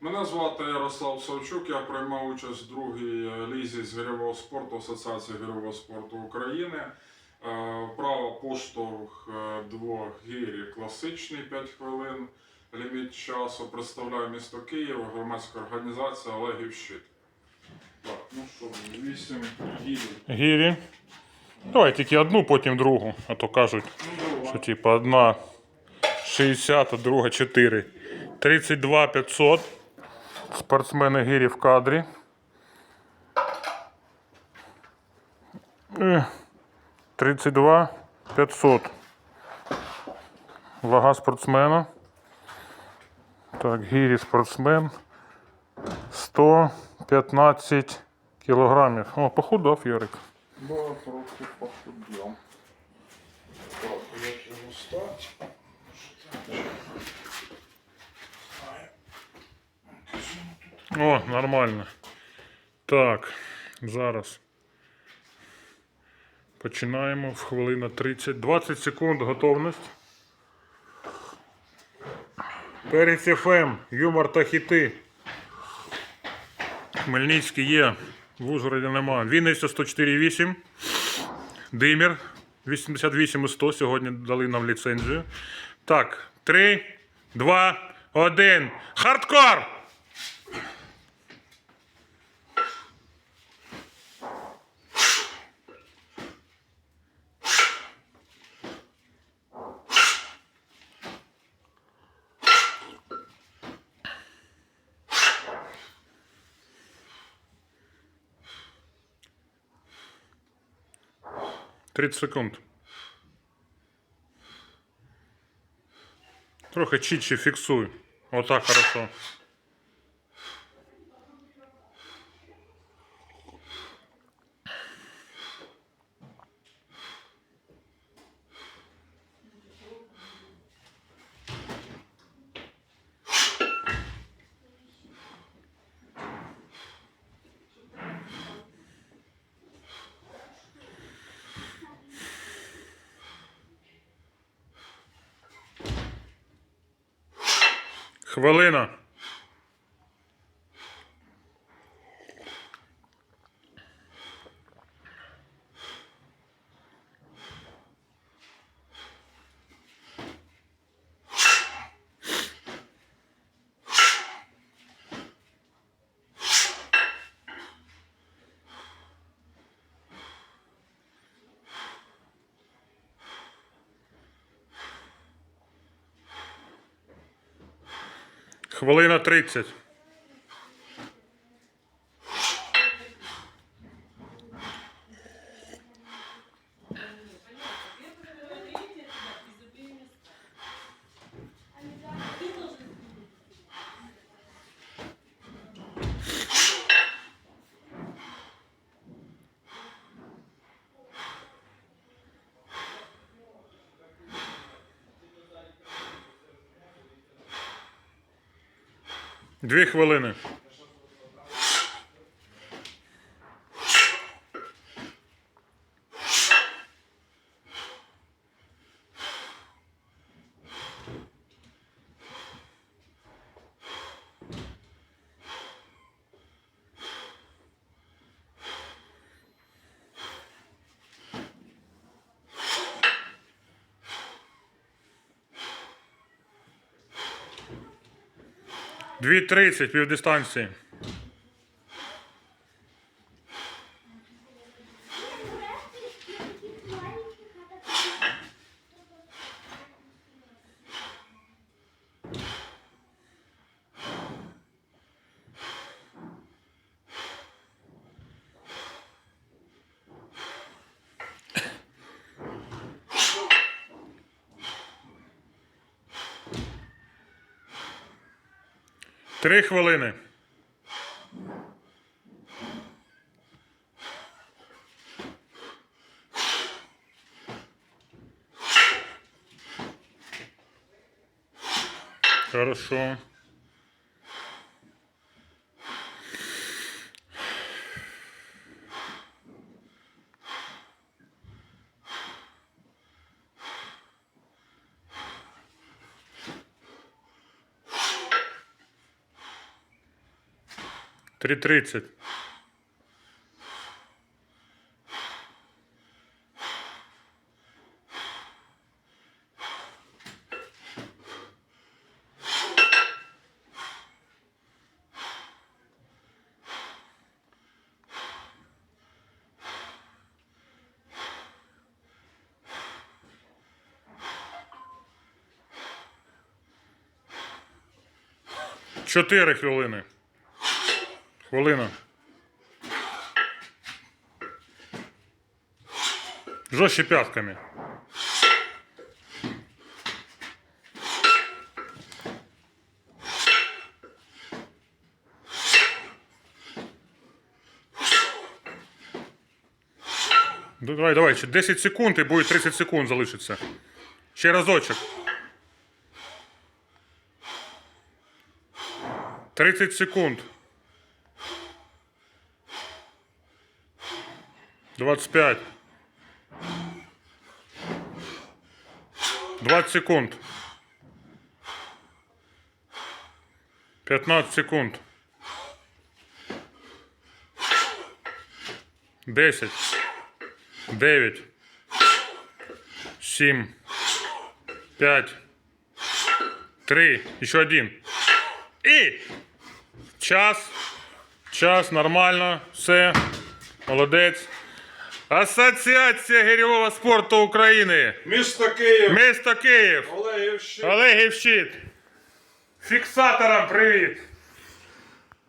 Мене звати Ярослав Савчук, я приймав участь в другій е, лізі з гірьового спорту Асоціації гірьового спорту України. Е, Право поштовх е, двох гірі класичний 5 хвилин. Ліміт часу представляю місто Київ, громадська організація Олегів Щит. Так, ну що, 8 гірів. Гірі. Давай тільки одну, потім другу, а то кажуть, Ну, що типа одна 60, а друга 4. 32 500. Спортсмени гірі в кадрі. Е, 32 500. Вага спортсмена. Так, гірі спортсмен. 115 кілограмів. О, похудав Ярик. Да, трохи похудел. Так, як його стать? О, нормально. Так, зараз. Починаємо в хвилина 30. 20 секунд готовність. Перець ФМ, юмор та хіти. Хмельницький є, в Ужгороді нема. Вінниця 104,8. Димір 88 і 100. Сьогодні дали нам ліцензію. Так, 3, 2, 1. Хардкор! Тридцять секунд. Трохи чітче фіксуй. Отак хорошо. Хвилина. Хвилина 30. Дві хвилини. Дві тридцять півдистанції. Три хвилини. Хорошо. 3.30. Чотири хвилини. Хвилина. Жорстче пятками. Ну, Давай, давай, ще 10 секунд і буде 30 секунд залишиться. Ще разочок. 30 секунд. 25. 20 секунд. 15 секунд. 10. 9. 7. 5. 3. Еще один. И час. Час, нормально. Все. Молодець. Асоціація гірьового спорту України. Місто Київ, Місто Київ. Олегівщина. Олегів щит. Фіксаторам привіт.